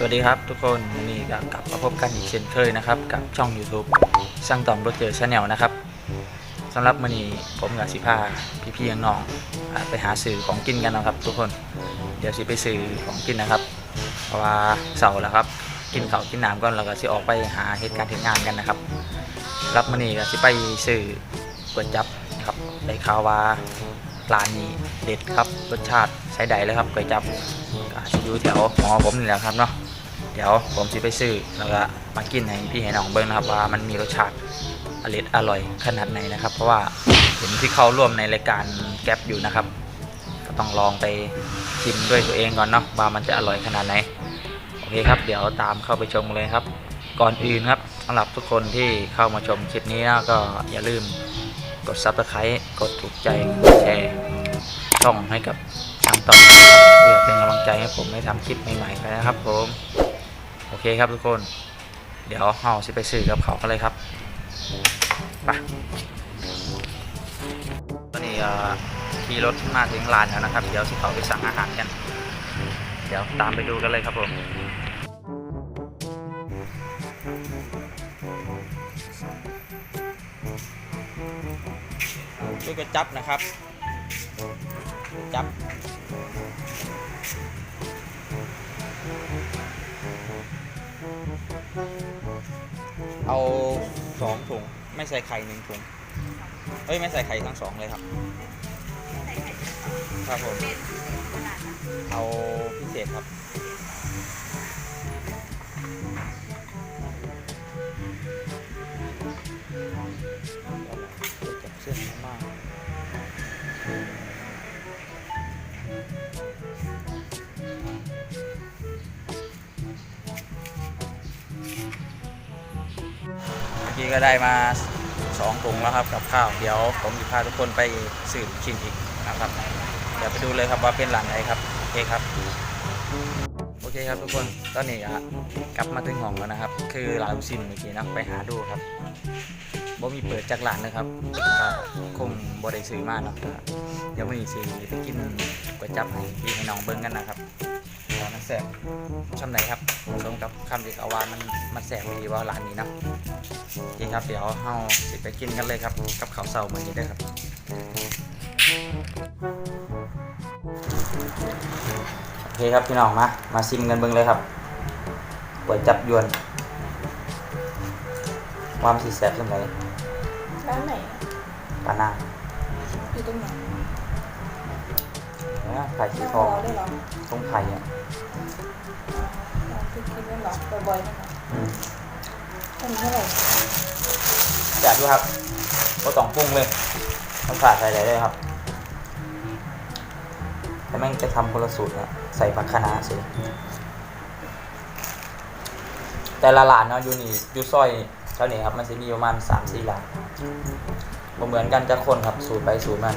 สวัสดีครับทุกคนนนี้ก็กลับมาพบกันอีกเช่นเคยนะครับ กับช่อง YouTube ช่างต่อมรถเจอชาแนลนะครับสำหรับวันนี้ผมกับสิพาพี่ๆน้องๆไปหาสื่อของกินกันนะครับ ทุกคนเดี๋ยวสิไปสื่อของกินนะครับ เพราะว่าเสาร์แล้วครับ กินข้าวกินน้ำก่อนแล้วก็สิออกไปหาเหตุการณ์เหตุงานกันนะครับ รับวันนี้ก็สิไปสื่อก๋วยจับนะครับได้ข่าวว่าร้านนี้เด็ดครับรสชาติใช้ได้เลยครับก๋วยจับก็สิอยู่แถวหอผมนี่แหละครับเนาะ ดี๋ยวผมสิไปซื้อแล้วก็มากินให้พี่ให้น้องเบิ้งนะครับว่ามันมีรสชาติอร่อยอร่อยขนาดไหนนะครับ เพราะว่าเห็นที่เขาร่วมในรายการแก๊ปอยู่นะครับ ก็ต้องลองไปชิมด้วยตัวเองก่อนเนาะว่ามันจะอร่อยขนาดไหนโอเคครับ เดี๋ยวตามเข้าไปชมเลยครับ ก่อนอื่นครับสำหรับทุกคนที่เข้ามาชมคลิปนี้นะก็อย่าลืมกด subscribe กดถูกใจกดแชร์ช่องให้กับช่างต่อเพื่อเป็นกำลังใจให้ผมได้ทำคลิปใหม่ๆกันนะครับผม โอเคครับทุกคน เดี๋ยวเฮาสิไปซื้อกับเขากันเลยครับไปตอนนี้ขี่รถมาถึงร้านแล้วนะครับ เดี๋ยวสิเขาไปสั่งอาหารกัน เดี๋ยวตามไปดูกันเลยครับผมด้วยกระจับนะครับจับ เอาสองถุง ไม่ใส่ไข่หนึ่งถุงเอ้ยไม่ใส่ไข่ทั้งสองเลยครับ ครับผม เอาพิเศษครับ เก็บเส้นม กี้ก็ได้มาสองถุงแล้วครับกับข้าวเดี๋ยวผมจะพาทุกคนไปสืบชิมอีกนะครับเดี๋ยวไปดูเลยครับว่าเป็นร้านไหนครับโอเคครับโอเคครับทุกคนตอนนี้อะกลับมาถึงห้องแล้วนะครับ คือร้านลูกชิ้นเมื่อกี้นะไปหาดูครับบ่มีเปิดจากร้านเลยครับก็คงบ่ได้ซื้อมาเนาะเดี๋ยววันนี้สิไปกินก๋วยจั๊บให้พี่ให้น้องเบิ่งกันนะครับ มันแซ่บช่ำไหนครับสมกับคำที่เขาว่ามันมันแซ่บดีว่าร้านนี้เนาะโอเคครับเดี๋ยวเฮาสิไปกินกันเลยครับ กับข้าวเช้ามื้อนี้เด้อครับโอเคครับพี่น้องมามาซิมกันเบิ่งเลยครับก๋วยจับยวนความสีแซ่บจังไดร้านไหนปลาหน้าอยู่ตรงไหนเนี่ยไข่สีหน้าทองเราได้เหรอตรงไข่อะร้านที่กินได้เหรอบ่อยๆนะคะอืมอันนี้เท่าไหร่จัดดูครับก็ต้องปรุงเลยต้องขาดใส่ได้เลยครับ แต่แม่งจะทำคนละสูตรนะใส่ผักคะน้าสิแต่ละร้านเนาะอยู่นี่อยู่ซอยเท่านี้ครับ มันจะมีประมาณสามสี่ร้านบ่เหมือนกันจะคนครับสูตรไปสูตรมา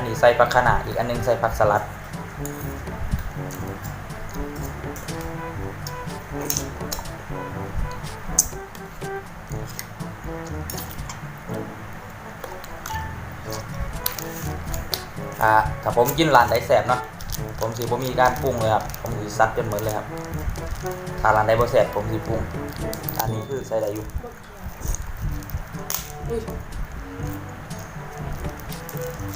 อันนี้ใส่ผักคะน้าอีกอันนึงใส่ผักสลัด อ่าถ้าผมกินร้านไหนแสบเนาะผมสิผมมีการปรุงเลยครับ ผมสิซัดจนหมดเลยครับ ถ้าร้านไหนบ่แสบผมสิปรุง อันนี้คือใส่ได้อยู่ แ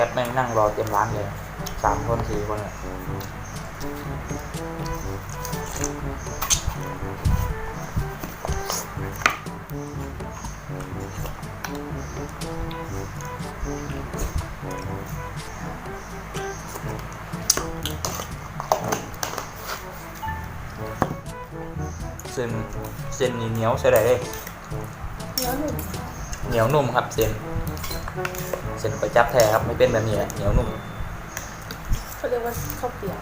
ก๊ปแม่งนั่งรอเตรียมร้านเลย สามคนสี่คนเลยเส้นเส้นนี่เหนียวใช่ได้เลยเนื้อหนุ่มเหนียวนุ่มครับเส้นเส้นก๋วยจั๊บแท้ครับไม่เป็นแบบนี้แหละเหนียวนุ่ม เขาเรีย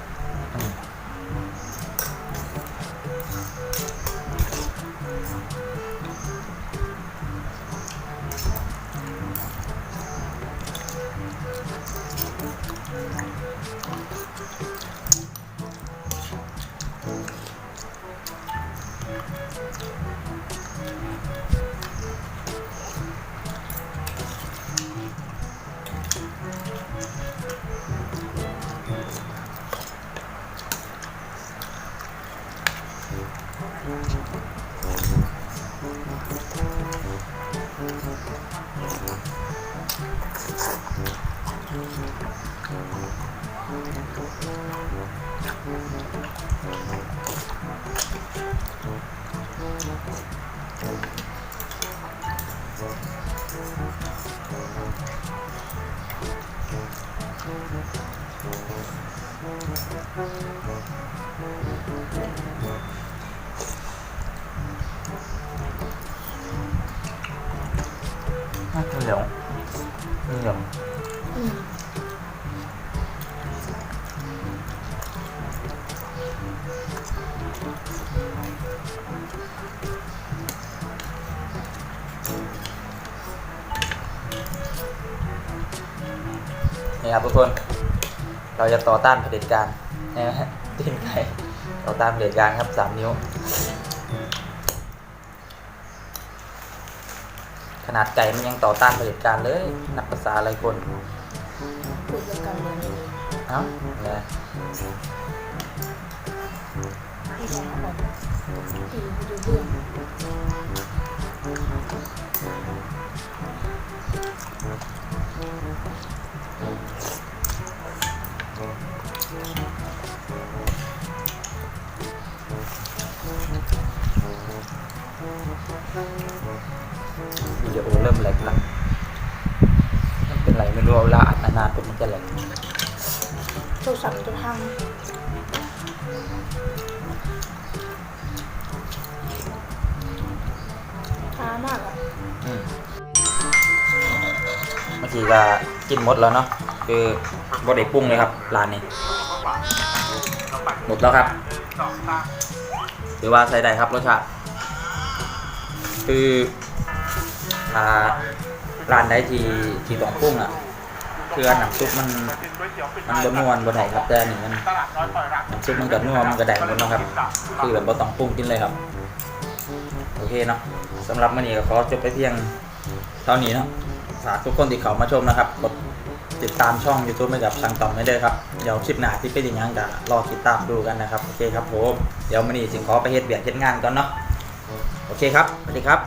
น่าจะเหลี นี่ครับทุกคน เราจะต่อต้านเผด็จการนะฮะตีนไก่ต่อต้านเผด็จการครับสามนิ้ว ขนาดไก่มันยังต่อต้านเผด็จการเลย นับภาษาอะไรคนพูดเรื่องการเมืองนี่เอ้าเนี่ย ที่เราเอาแบบที่ดูเรื่องวิดีโอเริ่มแหลกละมันเป็นไรไม่รู้เวลาอัดนานๆเปุ๊บมันจะแหลกโทรศัพท์จะพัง ช้ามากอะอืมเมื่อกี้ก็กินหมดแล้วเนาะคือบดไดปรุงเลยครับร้านนี้หมดแล้วครับถือว่าใส่ได้ครับรสชาติคืออ่าร้านใดที่ที่ต้องปรุงอะคือน้ำซุปมันมันบนนวลบนไหนครับแต่อันนี่มันน้ำซุปมันกับนัวมันก็แดงหมดเนาะครับ คือแบบบ่ต้องปรุงกินเลยครับ โอเคเนาะสำหรับมื้อนี้ก็ขอจบไปเพียงเท่านี้เนาะฝากทุกคนที่เขามาชมนะครับกดติดตามช่อง YouTube ให้กับสังต่อไม่ได้ครับเดี๋ยวคลิปหน้าที่เป็นอย่างนั้นก็รอติดตามดูกันนะครับโอเคครับผมเดี๋ยวมื้อนี้สิงขอไปเฮ็ดเบียดเฮ็ดงานก่อนเนาะโอเคครับสวัสดีครับ